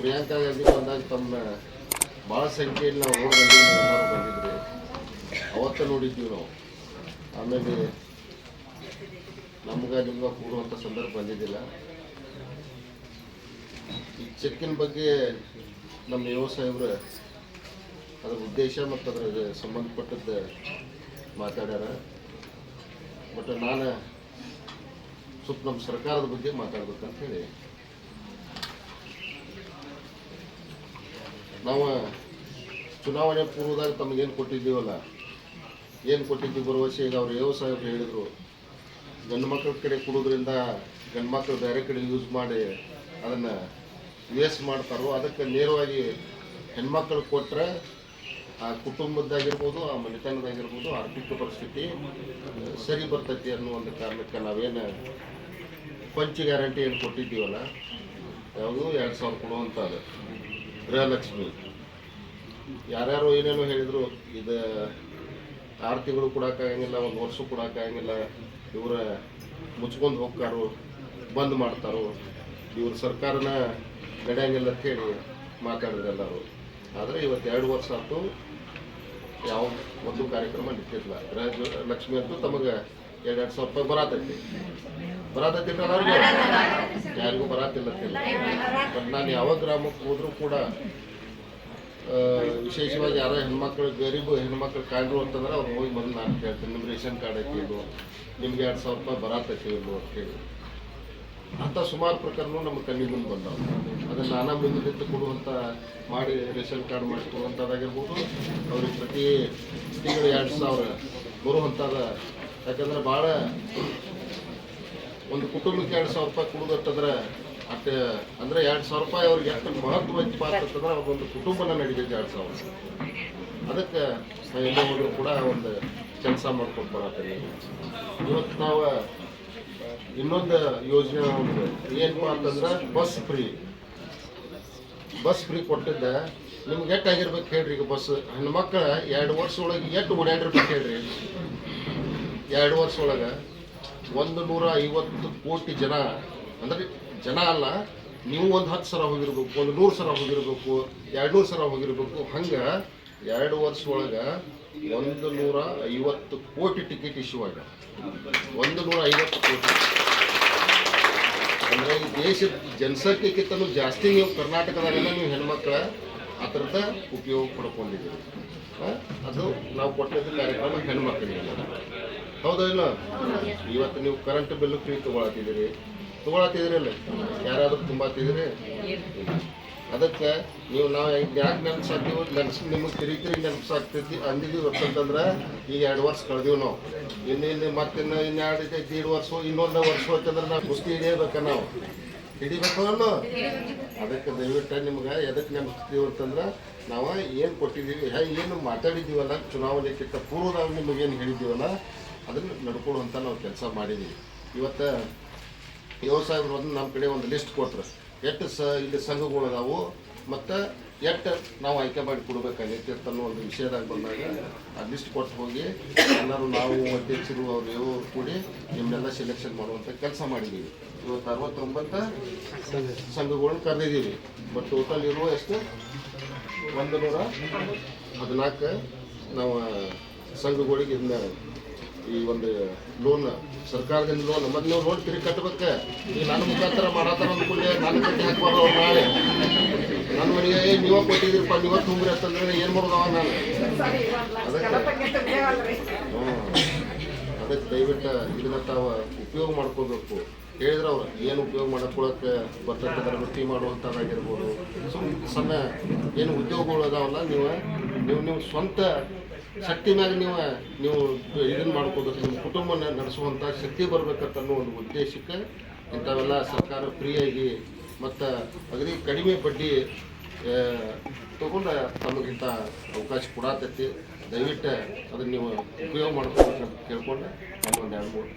ಪ್ರಿಯಾಂಕಾ ಗಾಂಧಿ ಬಂದಾಗ ತಮ್ಮ ಭಾಳ ಸಂಖ್ಯೆಯಲ್ಲಿ ನಾವು ರೋಡ್ ಬಂದಿದ್ದೀವಿ ಎಲ್ಲರೂ ಬಂದಿದ್ರಿ ಅವತ್ತ ನೋಡಿದ್ದೀವಿ ನಾವು. ಆಮೇಲೆ ನಮ್ಗೆ ನಿಮ್ಗೆ ಕೂಡುವಂಥ ಸಂದರ್ಭ ಬಂದಿದ್ದಿಲ್ಲ. ಈ ಚೆಕ್ಕಿನ ಬಗ್ಗೆ ನಮ್ಮ ಯುವ ಸಾಹೇಬ್ರ ಅದರ ಉದ್ದೇಶ ಮತ್ತು ಅದರ ಸಂಬಂಧಪಟ್ಟದ್ದು ಮಾತಾಡ್ಯಾರ. ಬಟ್ ನಾನು ಸ್ವಲ್ಪ ನಮ್ಮ ಸರ್ಕಾರದ ಬಗ್ಗೆ ಮಾತಾಡ್ಬೇಕಂತ ಹೇಳಿ. ನಾವು ಚುನಾವಣೆ ಪೂರ್ವದಾಗ ತಮಗೇನು ಕೊಟ್ಟಿದ್ದೀವಲ್ಲ? ಏನು ಕೊಟ್ಟಿದ್ದೀವಿ ಭರವಸೆ ಈಗ ಅವ್ರು ಯಾವ ಸಾಹೇಬ್ರು ಹೇಳಿದರು, ಗಂಡು ಮಕ್ಕಳ ಕಡೆ ಕೊಡೋದ್ರಿಂದ ಗಂಡು ಮಕ್ಕಳು ಬೇರೆ ಕಡೆ ಯೂಸ್ ಮಾಡಿ ಅದನ್ನು ವೇಸ್ಟ್ ಮಾಡ್ತಾರೋ, ಅದಕ್ಕೆ ನೇರವಾಗಿ ಹೆಣ್ಮಕ್ಳು ಕೊಟ್ಟರೆ ಆ ಕುಟುಂಬದ್ದಾಗಿರ್ಬೋದು, ಆ ಮನೆತನದಾಗಿರ್ಬೋದು ಆರ್ಥಿಕ ಪರಿಸ್ಥಿತಿ ಸರಿ ಬರ್ತೈತಿ ಅನ್ನೋ ಒಂದು ಕಾರಣಕ್ಕೆ ನಾವೇನು ಪಂಚ್ ಗ್ಯಾರಂಟಿ ಏನು ಕೊಟ್ಟಿದ್ದೀವಲ್ಲ? ಯಾವುದು ಎರಡು ಸಾವಿರ ಕೊಡುವಂಥದ್ದು. ಗೃಹಲಕ್ಷ್ಮಿ. ಯಾರ್ಯಾರು ಏನೇನೋ ಹೇಳಿದರು, ಇದು ಆರು ತಿಂಗಳು ಕೊಡೋಕ್ಕಾಗಂಗಿಲ್ಲ, ಒಂದು ವರ್ಷ ಕೊಡೋಕ್ಕಾಗಂಗಿಲ್ಲ, ಇವರ ಮುಚ್ಕೊಂಡು ಹೋಗ್ತಾರೋ, ಬಂದ್ ಮಾಡ್ತಾರೋ. ಇವ್ರ ಸರ್ಕಾರನ ನಡೆಯಂಗಿಲ್ಲ ಅಂತ ಹೇಳಿ ಮಾತಾಡಿದ್ರು ಎಲ್ಲರೂ. ಆದರೆ ಇವತ್ತು ಎರಡು ವರ್ಷ ಆಯ್ತು, ಯಾವ ಒಂದು ಕಾರ್ಯಕ್ರಮ ನಿಂತಿಲ್ಲ ಗೃಹ ಲಕ್ಷ್ಮಿ ಅಂತೂ ತಮಗೆ ಎರಡು ಎರಡು ಸಾವಿರ ರೂಪಾಯಿ ಬರತೈತಿ ಬರತೈತಿ ಅವ್ರಿಗೆ ಯಾರಿಗೂ ಬರತ್ತಿಲ್ಲ ಬಟ್ ನಾನು ಯಾವ ಗ್ರಾಮಕ್ಕೆ ಹೋದ್ರೂ ಕೂಡ ವಿಶೇಷವಾಗಿ ಯಾರೋ ಹೆಣ್ಮಕ್ಳು, ಗರೀಬು ಹೆಣ್ಮಕ್ಳು ಕಾಯ್ರು ಅಂತಂದ್ರೆ ಅವ್ರು ಹೋಗಿ ಬಂದು ನಾನು ಕೇಳ್ತೀನಿ. ನಿಮ್ಮ ರೇಷನ್ ಕಾರ್ಡ್ ಐತಿ ಇದು ನಿಮ್ಗೆ ಎರಡು ಸಾವಿರ ರೂಪಾಯಿ ಬರತೈತಿ ಇಲ್ವೋ ಅಂತ ಹೇಳಿ. ಅಂಥ ಸುಮಾರು ಪ್ರಕರಣ ನಮ್ಮ ಕಣ್ಣಿ ಮುಂದೆ ಬಂದವು. ಅದನ್ನು ನಾನಾ ಮುಂದೆ ನಿಂತು ಕೊಡುವಂಥ ಮಾಡಿ ರೇಷನ್ ಕಾರ್ಡ್ ಮಾಡಿಕೊಡುವಂಥದ್ದಾಗಿರ್ಬೋದು ಅವ್ರಿಗೆ ಪ್ರತಿ ತಿಂಗಳು ಎರಡು ಸಾವಿರ ಬರುವಂಥದ ಯಾಕಂದ್ರೆ ಭಾಳ ಒಂದು ಕುಟುಂಬಕ್ಕೆ ಎರಡು ಸಾವಿರ ರೂಪಾಯಿ ಕೊಡೋದತ್ತಂದ್ರೆ ಅಟ್ಟ ಅಂದ್ರೆ ಎರಡು ಸಾವಿರ ರೂಪಾಯಿ ಅವ್ರಿಗೆ ಎಷ್ಟು ಮಹತ್ವ ಇತ್ತು ಅಂತಂದ್ರೆ ಅವ್ರೊಂದು ಕುಟುಂಬನ ನಡೀತೈತೆ ಎರಡು ಸಾವಿರ. ಅದಕ್ಕೆ ನಾವು ಎಲ್ಲೇ ಕೂಡ ಒಂದು ಕೆಲಸ ಮಾಡ್ಕೊಂಡು ಬರತ್ತೀವಿ ಇವತ್ತು ನಾವು ಇನ್ನೊಂದು ಯೋಜನೆ ಒಂದು ಏನು ಅಂತಂದ್ರೆ ಬಸ್ ಫ್ರೀ. ಬಸ್ ಫ್ರೀ ಕೊಟ್ಟಿದ್ದ. ನಿಮ್ಗೆ ಎಷ್ಟಾಗಿರ್ಬೇಕು ಹೇಳ್ರಿ ಈಗ ಬಸ್? ಹೆಣ್ಮಕ್ಳು ಎರಡು ವರ್ಷ ಒಳಗೆ ಎಷ್ಟು ಓಡಾಡಿರ್ಬೇಕು ಹೇಳ್ರಿ? ಎರಡು ವರ್ಷ ಒಳಗೆ ಒಂದು ನೂರ ಐವತ್ತು ಕೋಟಿ ಜನ, ಅಂದ್ರೆ ಜನ ಅಲ್ಲ, ನೀವು ಒಂದು ಹತ್ತು ಸಲ ಹೋಗಿರ್ಬೇಕು, ಒಂದು ನೂರು ಸಲ ಹೋಗಿರ್ಬೇಕು, ಎರಡು ನೂರು ಸಲ ಹೋಗಿರ್ಬೇಕು, ಹಂಗೆ ಎರಡು ವರ್ಷ ಒಳಗೆ ಒಂದು ನೂರ ಐವತ್ತು ಕೋಟಿ ಟಿಕೆಟ್ ಇಶ್ಯೂ ಆಗ ಒಂದು ನೂರ ಐವತ್ತು ಕೋಟಿ. ಅಂದರೆ ಈ ದೇಶದ ಜನಸಂಖ್ಯೆಗಿಂತಲೂ ಜಾಸ್ತಿ ನೀವು ಕರ್ನಾಟಕದಾಗೆಲ್ಲ ನೀವು ಹೆಣ್ಮಕ್ಳ ಆ ಉಪಯೋಗ ಪಡ್ಕೊಂಡಿದ್ದೀರಿ. ಆ? ಅದು ನಾವು ಕೊಟ್ಟಿದ್ದ ಕಾರ್ಯಕ್ರಮ ಹೆಣ್ಮಕ್ಳಿಗೆ ಹೌದಾ ಇಲ್ಲ? ಇವತ್ತು ನೀವು ಕರೆಂಟ್ ಬಿಲ್ ಫ್ರೀ ತೊಗೊಳತ್ತಿದ್ದೀರಿ. ಅಲ್ಲ? ಯಾರಾದ್ರೂ ತುಂಬಾತಿದ್ರಿ ಅದಕ್ಕೆ ನೀವು ನಾವು ಯಾಕೆ ನೆನ್ಸಾಕ್ತೀವಿ ನೆನ್ಸ್ ನಿಮಗೆ ತಿರಿ ತಿರುಗಿ ಅಂದಿದ್ವಿ ಅಂದಿದ್ದೀವಿ ಅಂತಂದ್ರೆ ಈಗ ಎರಡು ವರ್ಷ ಕಳೆದೀವಿ ನಾವು. ಇನ್ನು ಇನ್ನು ಮತ್ತಿನ್ನು ಇನ್ನೆರಡು ಇನ್ನು ಎರಡು ವರ್ಷ, ಇನ್ನೊಂದು ವರ್ಷ ಹೋಯ್ತಂದ್ರೆ ನಾವು ಕುಸ್ತಿ ಹಿಡಿಯಬೇಕ ನಾವು. ಹಿಡಿಬೇಕು ಅನ್ನು? ಅದಕ್ಕೆ ದಯವಿಟ್ಟು ನಿಮ್ಗೆ ಎದಕ್ಕೆ ನೆನಪಿಸ್ತೀವಿ ಅಂತಂದ್ರೆ ನಾವು ಏನು ಕೊಟ್ಟಿದ್ದೀವಿ ಏನು ಮಾತಾಡಿದ್ದೀವಲ್ಲ ಚುನಾವಣೆಕ್ಕಿಂತ ಪೂರ್ವದಾಗ ನಿಮಗೇನು ಹೇಳಿದ್ದೀವಲ್ಲ ಅದನ್ನು ನಡ್ಕೊಳ್ಳುವಂಥ ನಾವು ಕೆಲಸ ಮಾಡಿದ್ದೀವಿ ಇವತ್ತು ವ್ಯವಸಾಯಗಳು ಒಂದು ನಮ್ಮ ಕಡೆ ಒಂದು ಲಿಸ್ಟ್ ಕೊಟ್ಟರು ಎಷ್ಟು ಸ ಇಲ್ಲಿ ಸಂಘಗಳು ಅದಾವು ಮತ್ತು ಎಷ್ಟು ನಾವು ಆಯ್ಕೆ ಮಾಡಿ ಕೊಡ್ಬೇಕಾಗೈತಿ ಅನ್ನೋ ಒಂದು ವಿಷಯದಾಗ ಬಂದಾಗ ಆ ಲಿಸ್ಟ್ ಕೊಟ್ಟು ಹೋಗಿ ಎಲ್ಲರೂ ನಾವು, ಅಧ್ಯಕ್ಷರು, ಅವರು ಇವರು ಕೂಡಿ ನಿಮ್ಮನ್ನೆಲ್ಲ ಸೆಲೆಕ್ಷನ್ ಮಾಡುವಂಥ ಕೆಲಸ ಮಾಡಿದ್ದೀವಿ ಇವತ್ತು ಅರವತ್ತೊಂಬತ್ತು ಸಂಘಗಳನ್ನ ಕರೆದಿದ್ದೀವಿ ಬಟ್ ಟೋಟಲ್ ಇರುವ ಎಷ್ಟು? ಒಂದು ನೂರ ಹದಿನಾಲ್ಕು ನಾವು ಸಂಘಗಳಿಗೆ ಇದನ್ನ ಈ ಒಂದು ಲೋನ್ ಸರ್ಕಾರದಿಂದ ಲೋನ್ ಮತ್ತೆ ನೀವು ರೋಡ್ ತಿರುಗಿ ಕಟ್ಟಬೇಕು? ಈಗ ನನ್ನ ಮುಖಾಂತರ ಮಾಡತ್ತಾರ ಅಂದ್ಕೊಂಡೆ ನಾನು ಕಟ್ಟಿ ಹಾಕ್ಬಾರ್ದು ನಾಳೆ. ನನ್ನ ಮನೆಗೆ, ಏ, ನೀವ ಕೊಟ್ಟಿದ್ದೀರಪ್ಪ, ನೀವ ತುಂಬ್ರಿ ಅಂತಂದ್ರೆ ಏನು ಮಾಡೋದವ ನಾನು? ಅದಕ್ಕೆ ದಯವಿಟ್ಟು ಇದನ್ನ ತಾವು ಉಪಯೋಗ ಮಾಡ್ಕೋಬೇಕು. ಹೇಳಿದ್ರೆ ಅವ್ರು ಏನು ಉಪಯೋಗ ಮಾಡ್ಕೊಳಕ್ಕೆ ಬರ್ತಕ್ಕಂಥ ವೃತ್ತಿ ಮಾಡುವಂಥದ್ದಾಗಿರ್ಬೋದು. ಸುಮ್ಮನೆ ಸಣ್ಣ ಏನು ಉದ್ಯೋಗಗಳು ಅದಾವಲ್ಲ, ನೀವು ನೀವು ನೀವು ಸ್ವಂತ ಶಕ್ತಿ ಮ್ಯಾಗ ನೀವು ನೀವು ಇದನ್ನು ಮಾಡ್ಕೋಬೇಕು, ನಿಮ್ಮ ಕುಟುಂಬ ನಡೆಸುವಂಥ ಶಕ್ತಿ ಬರಬೇಕಂತ ಅನ್ನೋ ಒಂದು ಉದ್ದೇಶಕ್ಕೆ ಇಂಥವೆಲ್ಲ ಸರ್ಕಾರ ಫ್ರೀಯಾಗಿ ಮತ್ತು ಅಗದಿ ಕಡಿಮೆ ಬಡ್ಡಿ ತೊಗೊಂಡು ತಮಗಿಂಥ ಅವಕಾಶ ಕೊಡತೈತಿ. ದಯವಿಟ್ಟು ಅದನ್ನು ನೀವು ಉಪಯೋಗ ಮಾಡ್ಕೋಬೇಕಂತ ಕೇಳ್ಕೊಂಡು ನಾನು ಒಂದು ಎರಡು ಮೂರು